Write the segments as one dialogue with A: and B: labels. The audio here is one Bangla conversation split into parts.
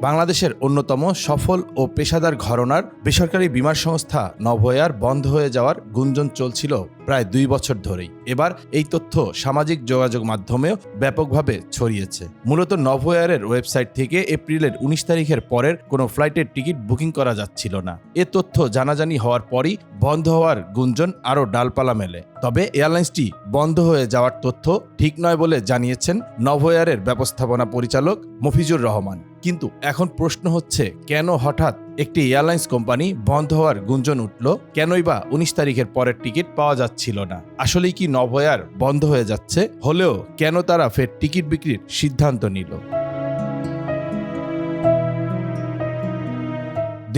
A: বাংলাদেশের অন্যতম সফল ও পেশাদার ঘরনার বেসরকারি বিমার সংস্থা নভয়ার বন্ধ হয়ে যাওয়ার গুঞ্জন চলছিল প্রায় দুই বছর ধরেই। এবার এই তথ্য সামাজিক যোগাযোগ মাধ্যমেও ব্যাপকভাবে ছড়িয়েছে। মূলত নভোয়ারের ওয়েবসাইট থেকে এপ্রিলের উনিশ তারিখের পরের কোনো ফ্লাইটের টিকিট বুকিং করা যাচ্ছিল না। এ তথ্য জানাজানি হওয়ার পরই বন্ধ হওয়ার গুঞ্জন আরও ডালপালা মেলে। তবে এয়ারলাইন্সটি বন্ধ হয়ে যাওয়ার তথ্য ঠিক নয় বলে জানিয়েছেন নভোয়ারের ব্যবস্থাপনা পরিচালক মফিজুর রহমান। কিন্তু এখন প্রশ্ন হচ্ছে, কেন হঠাৎ একটি এয়ারলাইন্স কোম্পানি বন্ধ হওয়ার গুঞ্জন উঠল, কেনই বা উনিশ তারিখের পরের টিকিট পাওয়া যাচ্ছিল না। আসলেই কি নভয়ার বন্ধ হয়ে যাচ্ছে? হলেও কেন তারা ফের টিকিট বিক্রির সিদ্ধান্ত নিল?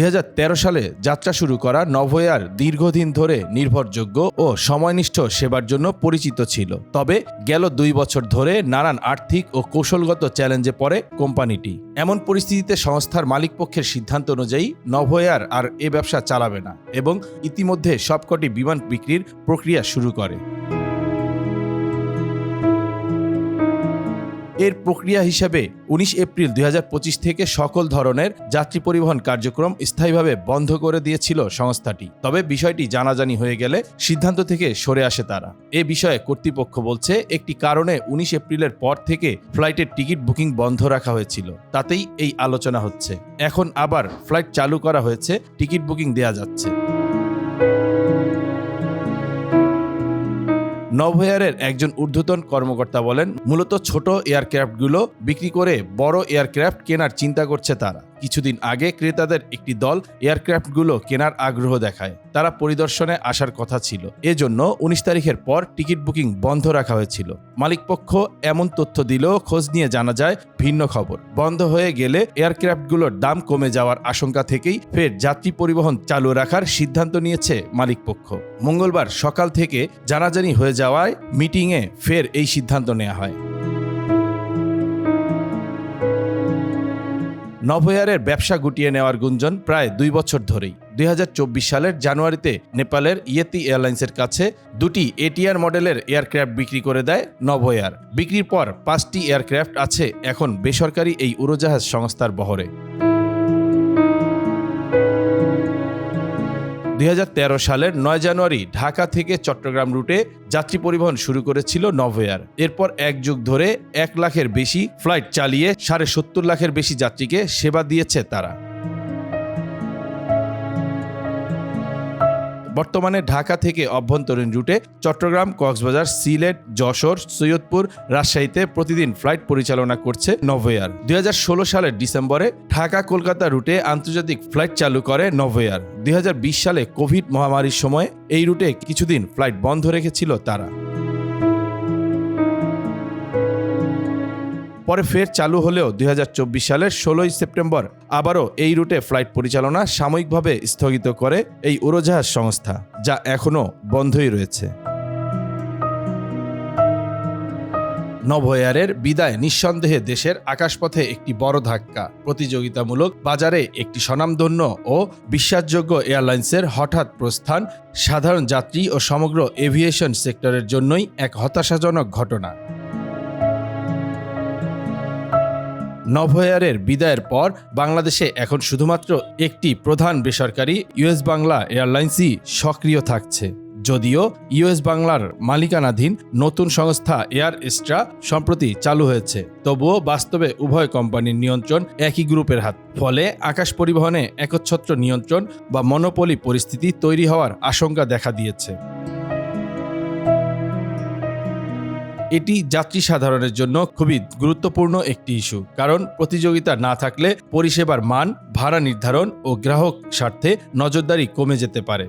A: দুই হাজার তেরো সালে যাত্রা শুরু করা নভোয়ার দীর্ঘদিন ধরে নির্ভরযোগ্য ও সময়নিষ্ঠ সেবার জন্য পরিচিত ছিল। তবে গেল দুই বছর ধরে নানান আর্থিক ও কৌশলগত চ্যালেঞ্জে পড়ে কোম্পানিটি। এমন পরিস্থিতিতে সংস্থার মালিকপক্ষের সিদ্ধান্ত অনুযায়ী নভোয়ার আর এ ব্যবসা চালাবে না এবং ইতিমধ্যে সবকটি বিমান বিক্রির প্রক্রিয়া শুরু করে। এর প্রক্রিয়া হিসেবে উনিশ এপ্রিল দুই হাজার পঁচিশ থেকে সকল ধরনের যাত্রী পরিবহন কার্যক্রম স্থায়ীভাবে বন্ধ করে দিয়েছিল সংস্থাটি। তবে বিষয়টি জানাজানি হয়ে গেলে সিদ্ধান্ত থেকে সরে আসে তারা। এ বিষয়ে কর্তৃপক্ষ বলছে, একটি কারণে উনিশ এপ্রিলের পর থেকে ফ্লাইটের টিকিট বুকিং বন্ধ রাখা হয়েছিল। তাতেই এই আলোচনা হচ্ছে। এখন আবার ফ্লাইট চালু করা হয়েছে, টিকিট বুকিং দেয়া যাচ্ছে। নভোয়ারের একজন ঊর্ধ্বতন কর্মকর্তা বলেন, মূলত ছোট এয়ারক্রাফটগুলো বিক্রি করে বড় এয়ারক্রাফট কেনার চিন্তা করছে তারা। কিছুদিন আগে ক্রেতাদের একটি দল এয়ারক্রাফটগুলো কেনার আগ্রহ দেখায়। তারা পরিদর্শনে আসার কথা ছিল। এজন্য উনিশ তারিখের পর টিকিট বুকিং বন্ধ রাখা হয়েছিল। মালিকপক্ষ এমন তথ্য দিলেও খোঁজ নিয়ে জানা যায়, ভিন্ন খবর। বন্ধ হয়ে গেলে এয়ারক্রাফটগুলোর দাম কমে যাওয়ার আশঙ্কা থেকেই ফের যাত্রী পরিবহন চালু রাখার সিদ্ধান্ত নিয়েছে মালিকপক্ষ। মঙ্গলবার সকাল থেকে জানাজানি হয়ে যাওয়ায় মিটিংয়ে ফের এই সিদ্ধান্ত নেওয়া হয়। নভোয়ারের ব্যবসা গুটিয়ে নেওয়ার গুঞ্জন প্রায় দুই বছর ধরেই। দুই হাজার চব্বিশ সালের জানুয়ারিতে নেপালের ইয়েতি এয়ারলাইন্সের কাছে দুটি এটিআর মডেলের এয়ারক্রাফট বিক্রি করে দেয় নভোয়ার। বিক্রির পর পাঁচটি এয়ারক্রাফট আছে এখন বেসরকারি এই উড়োজাহাজ সংস্থার বহরে। তেরো সালের নয় জানুয়ারি ঢাকা থেকে চট্টগ্রাম রুটে যাত্রী পরিবহন শুরু করেছিল নভোয়ার। এরপর এক যুগ ধরে এক লাখের বেশি ফ্লাইট চালিয়ে সাড়ে সত্তর লাখের বেশি যাত্রীকে সেবা দিয়েছে তারা। বর্তমানে ঢাকা থেকে অভ্যন্তরীণ রুটে চট্টগ্রাম, কক্সবাজার, সিলেট, যশোর, সৈয়দপুর, রাজশাহীতে প্রতিদিন ফ্লাইট পরিচালনা করছে নভোয়ার। দুই সালের ডিসেম্বরে ঢাকা কলকাতা রুটে আন্তর্জাতিক ফ্লাইট চালু করে নভোয়ার। দুই সালে কোভিড মহামারীর সময় এই রুটে কিছুদিন ফ্লাইট বন্ধ রেখেছিল তারা। পরে ফের চালু হলেও দুই হাজার চব্বিশ সালের ষোলোই সেপ্টেম্বর আবারও এই রুটে ফ্লাইট পরিচালনা সাময়িকভাবে স্থগিত করে এই উড়োজাহাজ সংস্থা, যা এখনও বন্ধই রয়েছে। নভোয়ারের বিদায় নিঃসন্দেহে দেশের আকাশপথে একটি বড় ধাক্কা, প্রতিযোগিতামূলক বাজারে একটি স্বনামধন্য ও বিশ্বাসযোগ্য এয়ারলাইন্সের হঠাৎ প্রস্থান, সাধারণ যাত্রী ও সমগ্র এভিয়েশন সেক্টরের জন্যই এক হতাশাজনক ঘটনা। নভোয়ারের বিদায়ের পর বাংলাদেশে এখন শুধুমাত্র একটি প্রধান বেসরকারি ইউএস বাংলা এয়ারলাইন্সই সক্রিয় থাকছে। যদিও ইউএস বাংলার মালিকানাধীন নতুন সংস্থা এয়ার এস্ট্রা সম্প্রতি চালু হয়েছে। তবুও বাস্তবে উভয় কোম্পানির নিয়ন্ত্রণ একই গ্রুপের হাত। ফলে আকাশ পরিবহনে একচ্ছত্র নিয়ন্ত্রণ বা মনোপলি পরিস্থিতি তৈরি হওয়ার আশঙ্কা দেখা দিয়েছে। এটি যাত্রী সাধারণের জন্য খুবই গুরুত্বপূর্ণ একটি ইস্যু। কারণ প্রতিযোগিতা না থাকলে পরিষেবার মান, ভাড়া নির্ধারণ ও গ্রাহক স্বার্থে নজরদারি কমে যেতে পারে।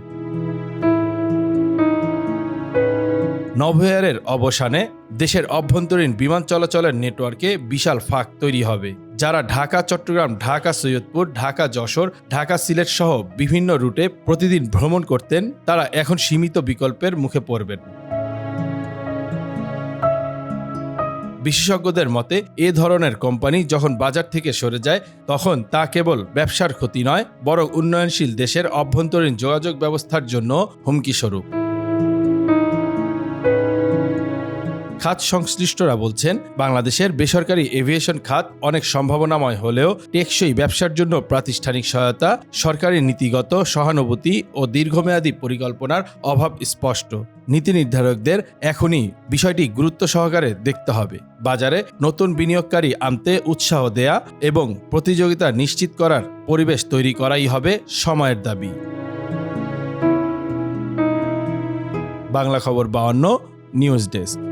A: নভোয়ারের অবসানে দেশের অভ্যন্তরীণ বিমান চলাচলের নেটওয়ার্কে বিশাল ফাঁক তৈরি হবে, যারা ঢাকা, চট্টগ্রাম, ঢাকা, সৈয়দপুর, ঢাকা, যশোর, ঢাকা, সিলেট সহ বিভিন্ন রুটে প্রতিদিন ভ্রমণ করতেন, তারা এখন সীমিত বিকল্পের মুখে পড়বেন। বিশেষজ্ঞদের মতে, এ ধরনের কোম্পানি যখন বাজার থেকে সরে যায়, তখন তা কেবল ব্যবসার ক্ষতি নয়, বরং উন্নয়নশীল দেশের অভ্যন্তরীণ যোগাযোগ ব্যবস্থার জন্য হুমকি স্বরূপ খাত সংশ্লিষ্টরা বলছেন, বাংলাদেশের বেসরকারি এভিয়েশন খাত অনেক সম্ভাবনাময় হলেও টেকসই ব্যবসার জন্য প্রাতিষ্ঠানিক সহায়তা, সরকারি নীতিগত সহানুভূতি ও দীর্ঘমেয়াদী পরিকল্পনার অভাব স্পষ্ট। নীতি নির্ধারকদের এখনই বিষয়টি গুরুত্ব সহকারে দেখতে হবে। বাজারে নতুন বিনিয়োগকারী আনতে উৎসাহ দেয়া এবং প্রতিযোগিতা নিশ্চিত করার পরিবেশ তৈরি করাই হবে সময়ের দাবি। বাংলা খবর বাহান্ন নিউজ ডেস্ক।